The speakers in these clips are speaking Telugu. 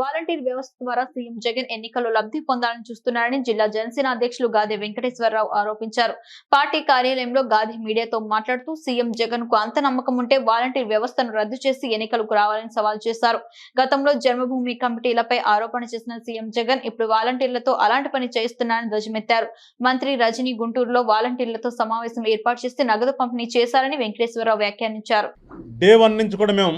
వాలంటీర్ వ్యవస్థ ద్వారా సీఎం జగన్ ఎన్నికల్లో లబ్ధి పొందాలని చూస్తున్నారని జిల్లా జనసేన అధ్యక్షులు గాది వెంకటేశ్వరరావు ఆరోపించారు. పార్టీ కార్యాలయంలో గాది మీడియాతో మాట్లాడుతూ సీఎం జగన్కు అంత నమ్మకం ఉంటే వాలంటీర్ వ్యవస్థను రద్దు చేసి ఎన్నికలకు రావాలని సవాల్ చేశారు. గతంలో జన్మభూమి కమిటీలపై ఆరోపణ చేసిన సీఎం జగన్ ఇప్పుడు వాలంటీర్లతో అలాంటి పని చేస్తున్నారని ధ్వజమెత్తారు. మంత్రి రజనీ గుంటూరులో వాలంటీర్లతో సమావేశం ఏర్పాటు చేసి నగదు పంపిణీ చేశారని వెంకటేశ్వరరావు వ్యాఖ్యానించారు. డే వన్ నుంచి కూడా మేము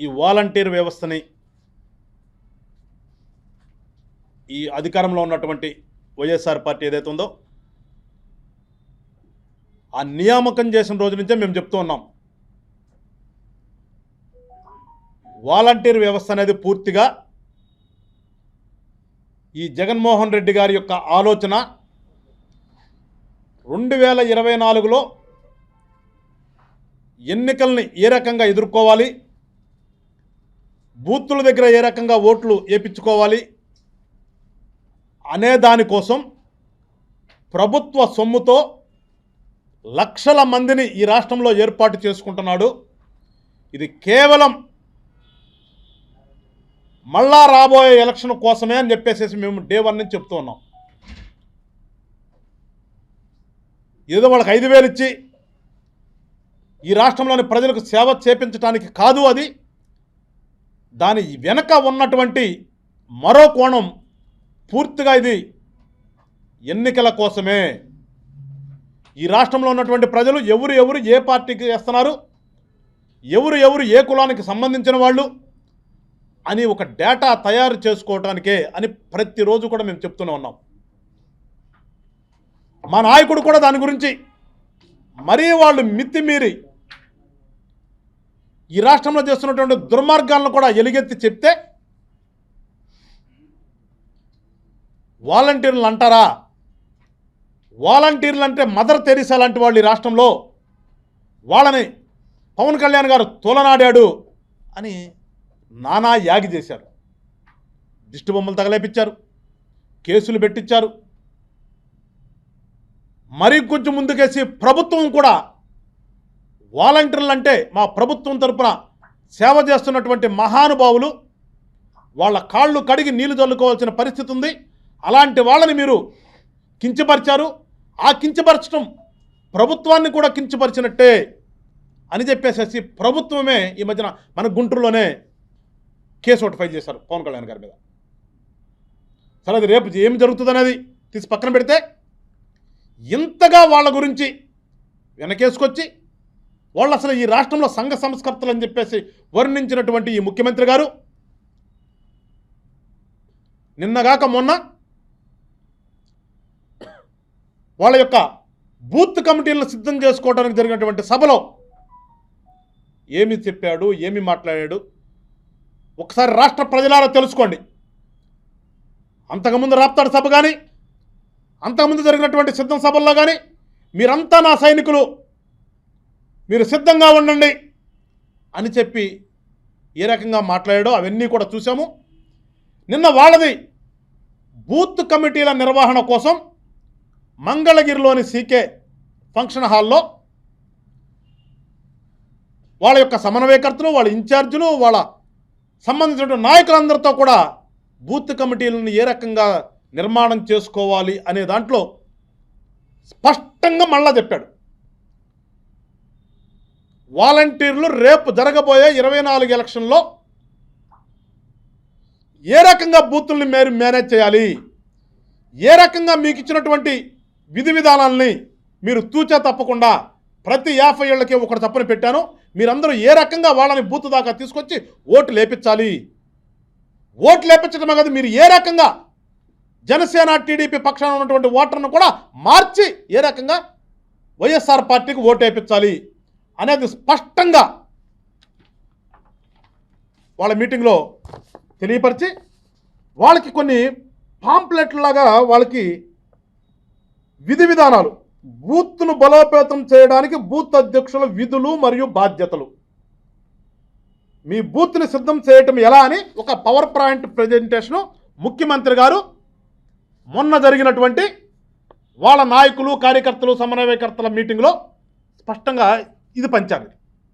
ఈ వాలంటీర్ వ్యవస్థని ఈ అధికారంలో ఉన్నటువంటి వైఎస్ఆర్ పార్టీ ఏదైతే ఉందో ఆ నియామకం చేసిన రోజు నుంచే మేము చెప్తూ ఉన్నాం. వాలంటీర్ వ్యవస్థ అనేది పూర్తిగా ఈ జగన్మోహన్ రెడ్డి గారి యొక్క ఆలోచన రెండు వేల ఇరవై నాలుగులో ఎన్నికల్ని ఏ రకంగా ఎదుర్కోవాలి? బూతుల దగ్గర ఏ రకంగా ఓట్లు వేపించుకోవాలి అనే దానికోసం ప్రభుత్వ సొమ్ముతో లక్షల మందిని ఈ రాష్ట్రంలో ఏర్పాటు చేసుకుంటున్నాడు. ఇది కేవలం మళ్ళా రాబోయే ఎలక్షన్ కోసమే అని చెప్పేసి మేము డే వన్ నుంచి చెప్తూ ఉన్నాం. ఏదో వాళ్ళకి ఐదు వేలు ఇచ్చి ఈ రాష్ట్రంలోని ప్రజలకు సేవ చేపించడానికి కాదు అది. దాని వెనక ఉన్నటువంటి మరో కోణం పూర్తిగా ఇది ఎన్నికల కోసమే. ఈ రాష్ట్రంలో ఉన్నటువంటి ప్రజలు ఎవరు ఎవరు ఏ పార్టీకి వేస్తున్నారు ఎవరు ఎవరు ఏ కులానికి సంబంధించిన వాళ్ళు అని ఒక డేటా తయారు చేసుకోవటానికే అని ప్రతిరోజు కూడా మేము చెప్తూనే ఉన్నాం. మా నాయకుడు కూడా దాని గురించి మరీ వాళ్ళు మిత్తిమీరి ఈ రాష్ట్రంలో చేస్తున్నటువంటి దుర్మార్గాలను కూడా ఎలుగెత్తి చెప్తే వాలంటీర్లు అంటారా? వాలంటీర్లు అంటే మదర్ తెరీసా లాంటి వాళ్ళు ఈ రాష్ట్రంలో. వాళ్ళని పవన్ కళ్యాణ్ గారు తోలనాడాడు అని నానా యాగి చేశారు. దిష్టి బొమ్మలు తగలేపించారు కేసులు పెట్టించారు మరి కొంచెం ముందుకేసి ప్రభుత్వం కూడా వాలంటీర్లు అంటే మా ప్రభుత్వం తరపున సేవ చేస్తున్నటువంటి మహానుభావులు వాళ్ళ కాళ్ళు కడిగి నీళ్ళు చల్లుకోవాల్సిన పరిస్థితి ఉంది. అలాంటి వాళ్ళని మీరు కించపరిచారు. ఆ కించపరచడం ప్రభుత్వాన్ని కూడా కించపరిచినట్టే అని చెప్పేసేసి ప్రభుత్వమే ఈ మధ్యన మన గుంటూరులోనే కేసు ఒకటి ఫైల్ చేశారు పవన్ కళ్యాణ్ గారి మీద. సరే అది రేపు ఏం జరుగుతుంది అనేది తీసి పక్కన పెడితే ఇంతగా వాళ్ళ గురించి వెనకేసుకొచ్చి వాళ్ళు అసలు ఈ రాష్ట్రంలో సంఘ సంస్కర్తలు అని చెప్పేసి వర్ణించినటువంటి ఈ ముఖ్యమంత్రి గారు. నిన్నగాక మొన్న వాళ్ళ యొక్క బూత్ కమిటీలను సిద్ధం చేసుకోవడానికి జరిగినటువంటి సభలో ఏమి చెప్పాడు ఏమి మాట్లాడాడు ఒకసారి రాష్ట్ర ప్రజలారా తెలుసుకోండి. అంతకుముందు రాప్తాడు సభ కానీ అంతకుముందు జరిగినటువంటి సిద్ధం సభల్లో కానీ మీరంతా నా సైనికులు మీరు సిద్ధంగా ఉండండి అని చెప్పి ఏ రకంగా మాట్లాడాడో అవన్నీ కూడా చూసాము నిన్న వాళ్ళది బూత్ కమిటీల నిర్వహణ కోసం మంగళగిరిలోని సీకే ఫంక్షన్ హాల్లో వాళ్ళ యొక్క సమన్వయకర్తలు వాళ్ళ ఇన్ఛార్జీలు వాళ్ళ సంబంధించిన నాయకులందరితో కూడా బూత్ కమిటీలను ఏ రకంగా నిర్మాణం చేసుకోవాలి అనే దాంట్లో స్పష్టంగా మళ్ళా చెప్పాడు. వాలంటీర్లు రేపు జరగబోయే ఇరవై నాలుగు ఎలక్షన్లో ఏ రకంగా బూతుల్ని మీరు మేనేజ్ చేయాలి? ఏ రకంగా మీకు ఇచ్చినటువంటి విధి విధానాలని మీరు తూచా తప్పకుండా ప్రతి యాభై ఏళ్ళకి ఒకటి తప్పని పెట్టాను. మీరందరూ ఏ రకంగా వాళ్ళని బూత్ దాకా తీసుకొచ్చి ఓటు లేపించాలి? ఓటు లేపించడమే కాదు మీరు ఏ రకంగా జనసేన టీడీపీ పక్షాన ఉన్నటువంటి ఓటర్ను కూడా మార్చి ఏ రకంగా వైఎస్ఆర్ పార్టీకి ఓటు వేయించాలి? అనేది స్పష్టంగా వాళ్ళ మీటింగ్లో తెలియపరిచి వాళ్ళకి కొన్ని పాంప్లెట్లాగా వాళ్ళకి విధి విధానాలు బూత్ను బలోపేతం చేయడానికి బూత్ అధ్యక్షుల విధులు మరియు బాధ్యతలు. మీ బూత్ని సిద్ధం చేయటం ఎలా అని ఒక పవర్ పాయింట్ ప్రజెంటేషను ముఖ్యమంత్రి గారు మొన్న జరిగినటువంటి వాళ్ళ నాయకులు కార్యకర్తలు సమన్వయకర్తల మీటింగ్లో స్పష్టంగా ఇది పంచారు